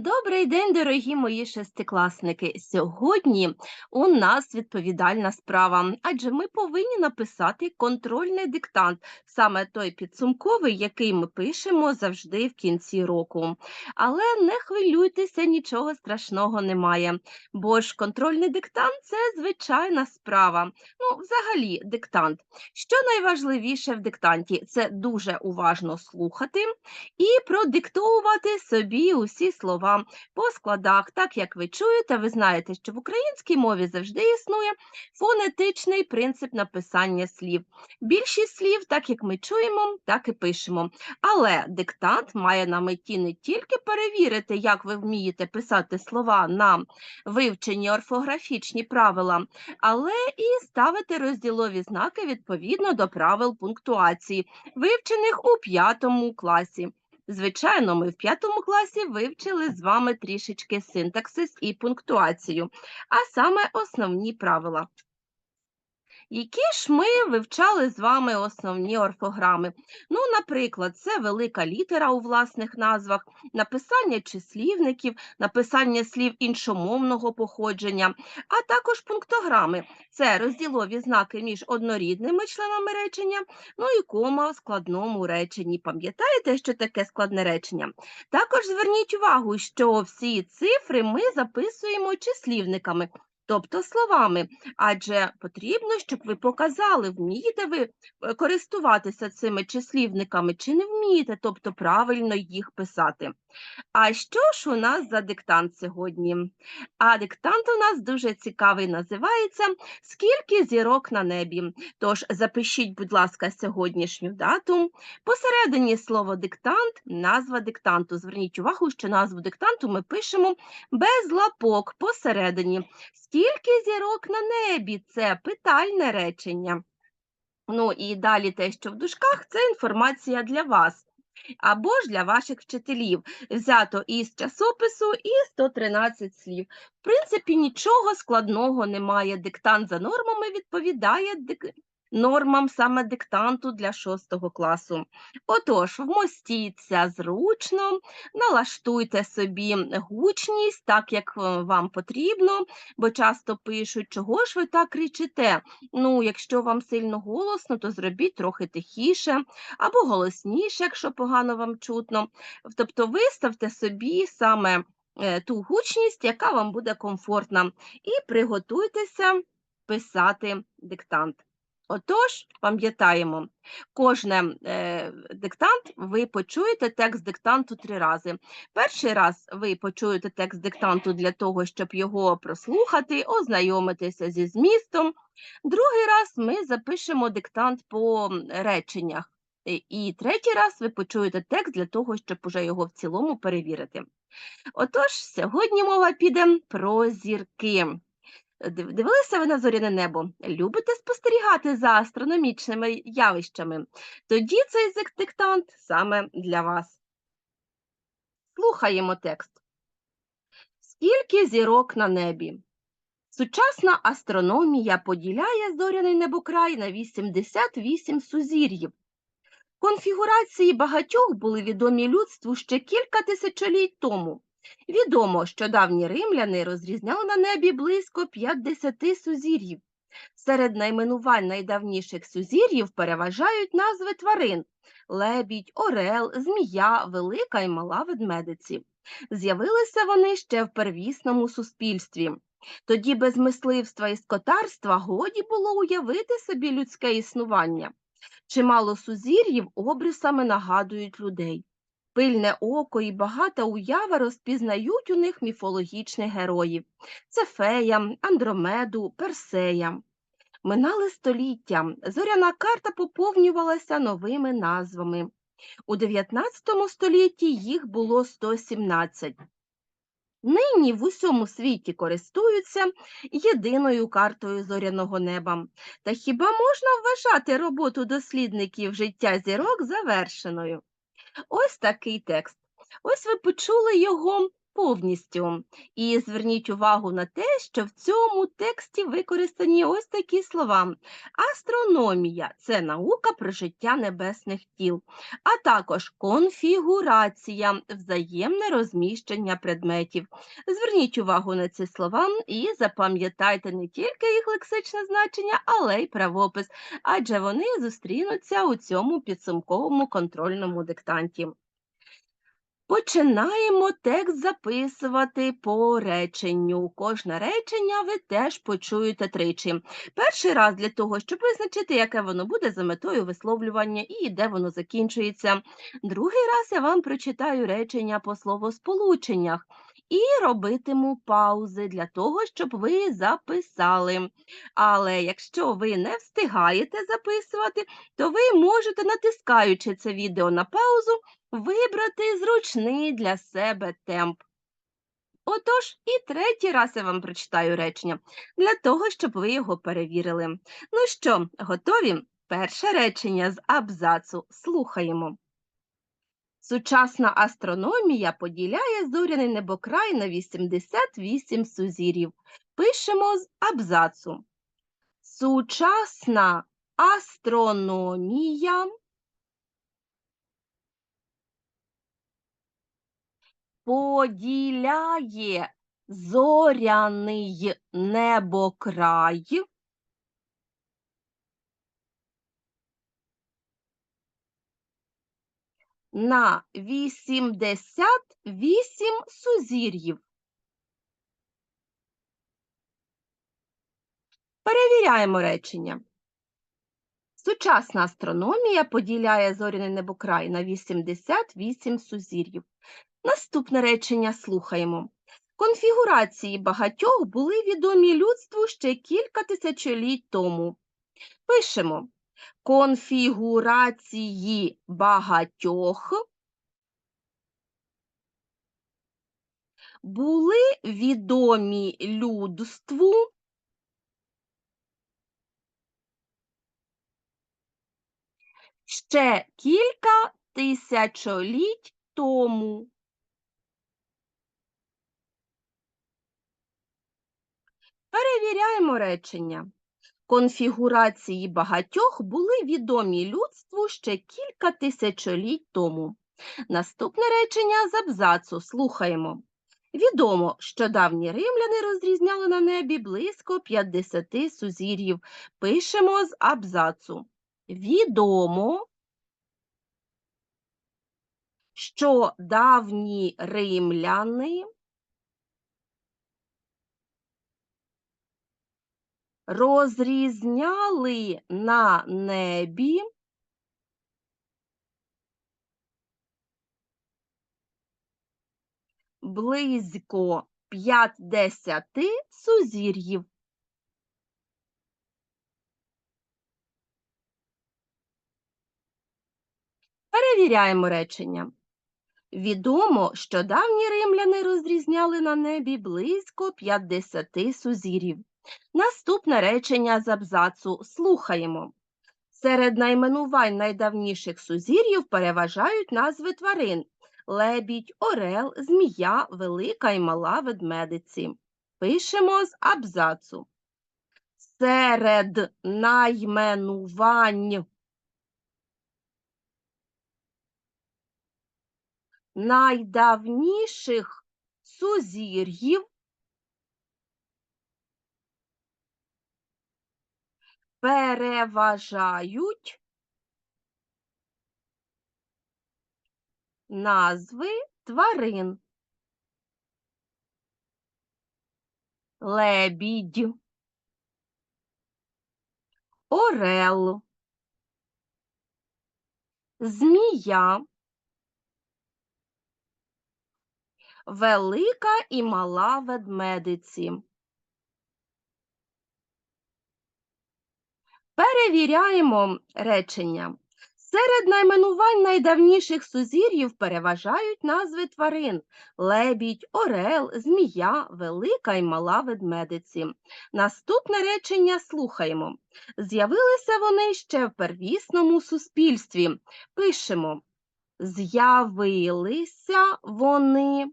Добрий день, дорогі мої шестикласники. Сьогодні у нас відповідальна справа, адже ми повинні написати контрольний диктант, саме той підсумковий, який ми пишемо завжди в кінці року. Але не хвилюйтеся, нічого страшного немає, бо ж контрольний диктант це звичайна справа. Ну, взагалі, диктант. Що найважливіше в диктанті? Це дуже уважно слухати і продиктовувати собі усі слова по складах. Так як ви чуєте, ви знаєте, що в українській мові завжди існує фонетичний принцип написання слів. Більшість слів, так як ми чуємо, так і пишемо. Але диктант має на меті не тільки перевірити, як ви вмієте писати слова на вивчені орфографічні правила, але і ставити розділові знаки відповідно до правил пунктуації, вивчених у п'ятому класі. Звичайно, ми в п'ятому класі вивчили з вами трішечки синтаксис і пунктуацію, а саме основні правила. Які ж ми вивчали з вами основні орфограми? Ну, наприклад, це велика літера у власних назвах, написання числівників, написання слів іншомовного походження, а також пунктограми це розділові знаки між однорідними членами речення, ну і кома в складному реченні. Пам'ятаєте, що таке складне речення? Також зверніть увагу, що всі цифри ми записуємо числівниками тобто словами, адже потрібно, щоб ви показали, вмієте ви е, користуватися цими числівниками чи не вмієте, тобто правильно їх писати. А що ж у нас за диктант сьогодні? А диктант у нас дуже цікавий, називається Скільки зірок на небі. Тож запишіть, будь ласка, сьогоднішню дату. Посередині слово диктант, назва диктанту. Зверніть увагу, що назву диктанту ми пишемо без лапок посередині. Скільки зірок на небі? Це питальне речення. Ну і далі те, що в дужках, це інформація для вас або ж для ваших вчителів. Взято із часопису і 113 слів. В принципі, нічого складного немає. Диктант за нормами відповідає нормам саме диктанту для шостого класу. Отож, вмостіться зручно, налаштуйте собі гучність, так як е, вам потрібно, бо часто пишуть, чого ж ви так кричите. Ну, якщо вам сильно голосно, то зробіть трохи тихіше або голосніше, якщо погано вам чутно. Тобто виставте собі саме е, ту гучність, яка вам буде комфортна, і приготуйтеся писати диктант. Отож, пам'ятаємо, кожне е, диктант ви почуєте текст диктанту три рази. Перший раз ви почуєте текст диктанту для того, щоб його прослухати, ознайомитися зі змістом. Другий раз ми запишемо диктант по реченнях. І третій раз ви почуєте текст для того, щоб уже його в цілому перевірити. Отож, сьогодні мова піде про зірки. Дивилися ви на зоряне небо? Любите спостерігати за астрономічними явищами? Тоді цей диктант саме для вас. Слухаємо текст. Скільки зірок на небі? Сучасна астрономія поділяє зоряний небокрай на 88 сузір'їв. Конфігурації багатьох були відомі людству ще кілька тисячоліть тому. Відомо, що давні римляни розрізняли на небі близько 50 сузір'їв. Серед найменувань найдавніших сузір'їв переважають назви тварин лебідь, орел, змія, велика і мала ведмедиці. З'явилися вони ще в первісному суспільстві. Тоді без мисливства і скотарства годі було уявити собі людське існування. Чимало сузір'їв обрисами нагадують людей. Пильне око і багата уява розпізнають у них міфологічних героїв це фея, Андромеду, Персея. Минали століття, зоряна карта поповнювалася новими назвами. У 19 столітті їх було 117. Нині в усьому світі користуються єдиною картою зоряного неба. Та хіба можна вважати роботу дослідників життя зірок завершеною? Ось такий текст. Ось ви почули його повністю. І зверніть увагу на те, що в цьому тексті використані ось такі слова. Астрономія це наука про життя небесних тіл, а також конфігурація, взаємне розміщення предметів. Зверніть увагу на ці слова і запам'ятайте не тільки їх лексичне значення, але й правопис, адже вони зустрінуться у цьому підсумковому контрольному диктанті. Починаємо текст записувати по реченню. Кожне речення ви теж почуєте тричі. Перший раз для того, щоб визначити, яке воно буде за метою висловлювання і де воно закінчується. Другий раз я вам прочитаю речення по словосполученнях і робитиму паузи для того, щоб ви записали. Але якщо ви не встигаєте записувати, то ви можете, натискаючи це відео на паузу, вибрати зручний для себе темп. Отож, і третій раз я вам прочитаю речення для того, щоб ви його перевірили. Ну що, готові? Перше речення з абзацу слухаємо. Сучасна астрономія поділяє зоряний небокрай на 88 сузір'їв. Пишемо з абзацу. Сучасна астрономія поділяє зоряний небокрай на 88 сузір'їв. Перевіряємо речення. Сучасна астрономія поділяє зоряний небокрай на 88 сузір'їв. Наступне речення слухаємо. Конфігурації багатьох були відомі людству ще кілька тисячоліть тому. Пишемо конфігурації багатьох були відомі людству ще кілька тисячоліть тому. Перевіряємо речення. Конфігурації багатьох були відомі людству ще кілька тисячоліть тому. Наступне речення з абзацу слухаємо. Відомо, що давні римляни розрізняли на небі близько 50 сузір'їв. Пишемо з абзацу. Відомо, що давні римляни розрізняли на небі близько 50 сузір'їв. Перевіряємо речення. Відомо, що давні римляни розрізняли на небі близько 50 сузір'їв. Наступне речення з абзацу слухаємо. Серед найменувань найдавніших сузір'їв переважають назви тварин лебідь, орел, змія, велика і мала ведмедиці. Пишемо з абзацу. Серед найменувань найдавніших сузір'їв переважають назви тварин. Лебідь, орел, змія, велика і мала ведмедиці. Перевіряємо речення. Серед найменувань найдавніших сузір'їв переважають назви тварин лебідь, орел, змія, велика і мала ведмедиці. Наступне речення слухаємо. З'явилися вони ще в первісному суспільстві. Пишемо. З'явилися вони.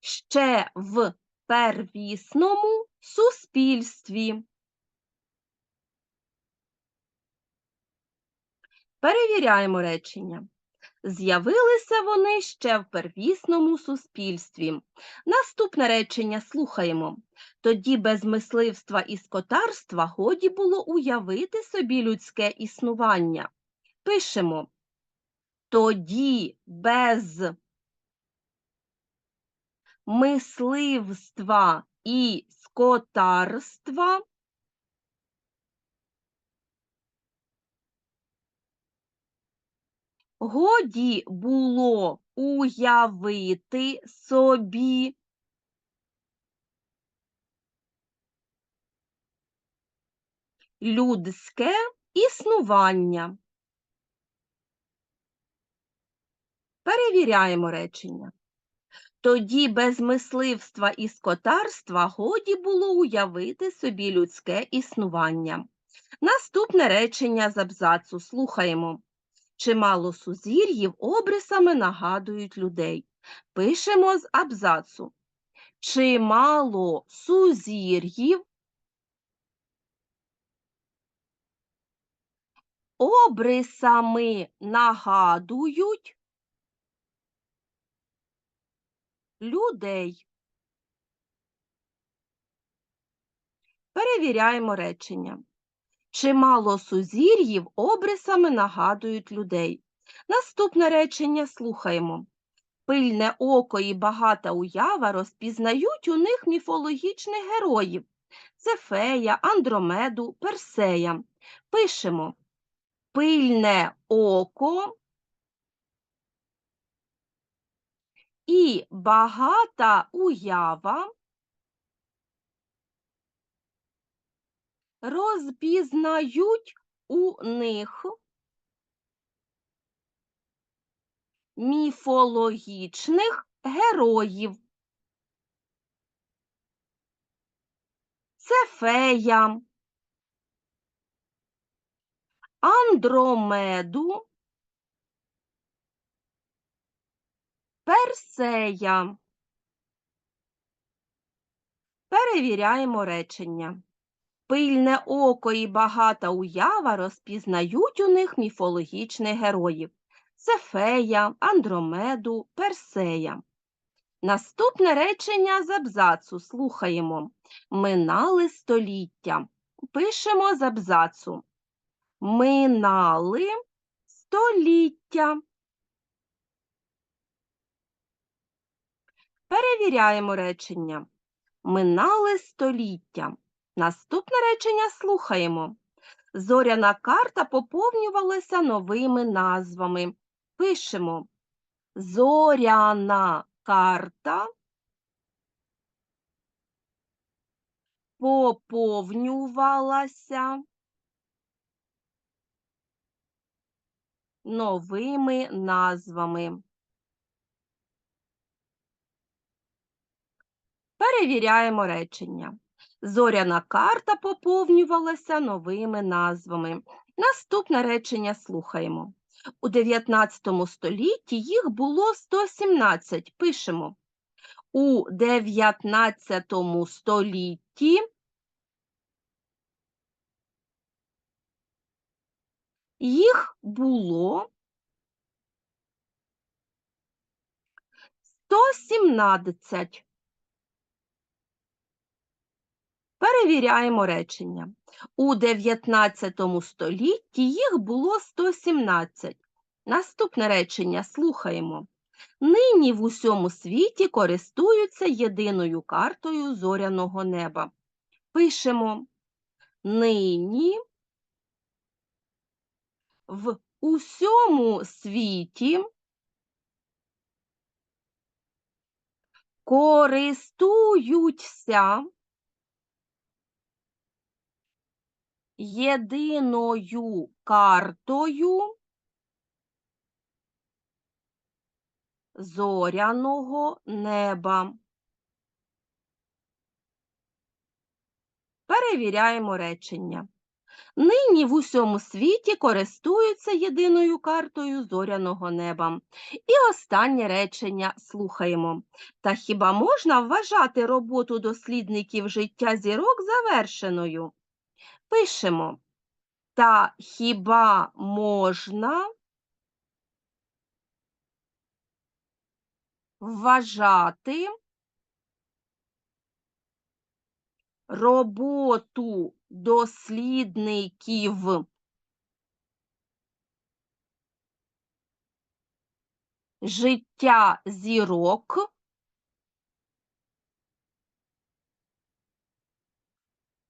Ще в первісному суспільстві. Перевіряємо речення. З'явилися вони ще в первісному суспільстві. Наступне речення слухаємо. Тоді без мисливства і скотарства годі було уявити собі людське існування. Пишемо. Тоді без мисливства і скотарства годі було уявити собі людське існування. Перевіряємо речення. Тоді без мисливства і скотарства годі було уявити собі людське існування. Наступне речення з абзацу слухаємо. Чимало сузір'їв обрисами нагадують людей. Пишемо з абзацу. Чимало сузір'їв обрисами нагадують людей. Перевіряємо речення. Чимало сузір'їв обрисами нагадують людей. Наступне речення слухаємо. Пильне око і багата уява розпізнають у них міфологічних героїв Цефея, Андромеду, Персея. Пишемо пильне око і багата уява розпізнають у них міфологічних героїв. Цефея, Андромеду, Персея. Перевіряємо речення. Пильне око і багата уява розпізнають у них міфологічних героїв Цефея, Андромеду, Персея. Наступне речення з абзацу слухаємо. Минали століття. Пишемо з абзацу. Минали століття. Перевіряємо речення. Минали століття. Наступне речення слухаємо. Зоряна карта поповнювалася новими назвами. Пишемо. Зоряна карта поповнювалася новими назвами. Перевіряємо речення. Зоряна карта поповнювалася новими назвами. Наступне речення слухаємо. У 19 столітті їх було 117. Пишемо. У 19 столітті їх було 117. Перевіряємо речення. У 19 столітті їх було 117. Наступне речення слухаємо. Нині в усьому світі користуються єдиною картою зоряного неба. Пишемо нині в усьому світі користуються єдиною картою зоряного неба. Перевіряємо речення. Нині в усьому світі користуються єдиною картою зоряного неба. І останнє речення слухаємо. Та хіба можна вважати роботу дослідників життя зірок завершеною? Пишемо. Та хіба можна вважати роботу дослідників життя зірок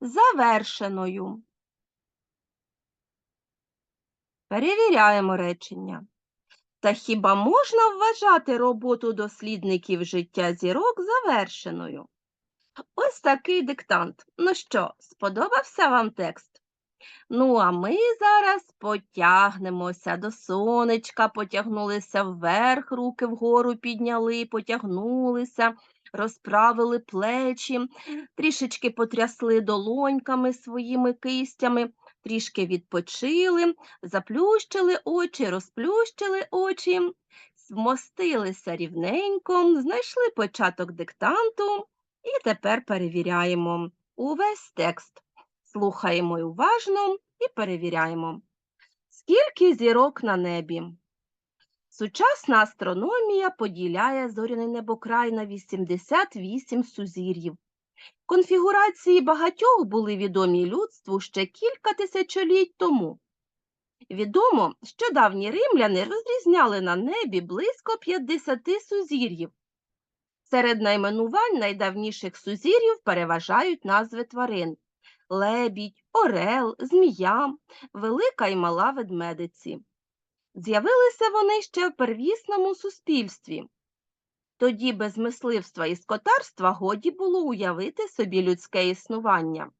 завершеною. Перевіряємо речення. Та хіба можна вважати роботу дослідників життя зірок завершеною? Ось такий диктант. Ну що, сподобався вам текст? Ну, а ми зараз потягнемося до сонечка, потягнулися вверх, руки вгору підняли, потягнулися, розправили плечі, трішечки потрясли долоньками своїми кистями, трішки відпочили, заплющили очі, розплющили очі, вмостилися рівненько, знайшли початок диктанту і тепер перевіряємо увесь текст. Слухаємо уважно і перевіряємо. Скільки зірок на небі? Сучасна астрономія поділяє зоряний небокрай на 88 сузір'їв. Конфігурації багатьох були відомі людству ще кілька тисячоліть тому. Відомо, що давні римляни розрізняли на небі близько 50 сузір'їв. Серед найменувань найдавніших сузір'їв переважають назви тварин лебідь, орел, змія, велика і мала ведмедиці. З'явилися вони ще в первісному суспільстві. Тоді без мисливства і скотарства годі було уявити собі людське існування.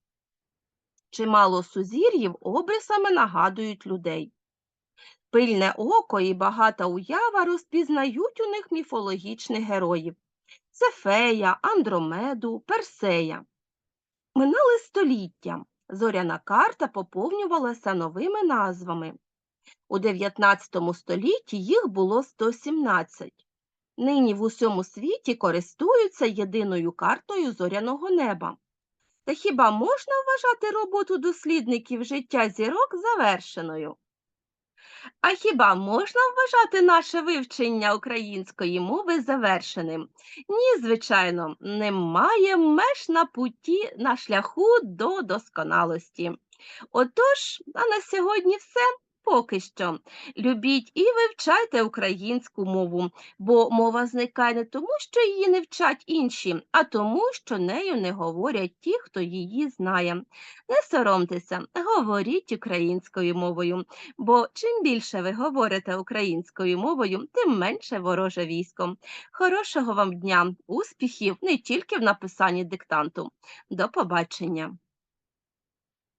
Чимало сузір'їв обрисами нагадують людей. Пильне око і багата уява розпізнають у них міфологічних героїв Цефея, Андромеду, Персея. Минали століття. Зоряна карта поповнювалася новими назвами. У 19 столітті їх було 117. Нині в усьому світі користуються єдиною картою зоряного неба. Та хіба можна вважати роботу дослідників життя зірок завершеною? А хіба можна вважати наше вивчення української мови завершеним? Ні, звичайно, немає меж на путі на шляху до досконалості. Отож, а на сьогодні все. Поки що любіть і вивчайте українську мову, бо мова зникає не тому, що її не вчать інші, а тому, що нею не говорять ті, хто її знає. Не соромтеся, говоріть українською мовою, бо чим більше ви говорите українською мовою, тим менше вороже військо. Хорошого вам дня, успіхів не тільки в написанні диктанту. До побачення!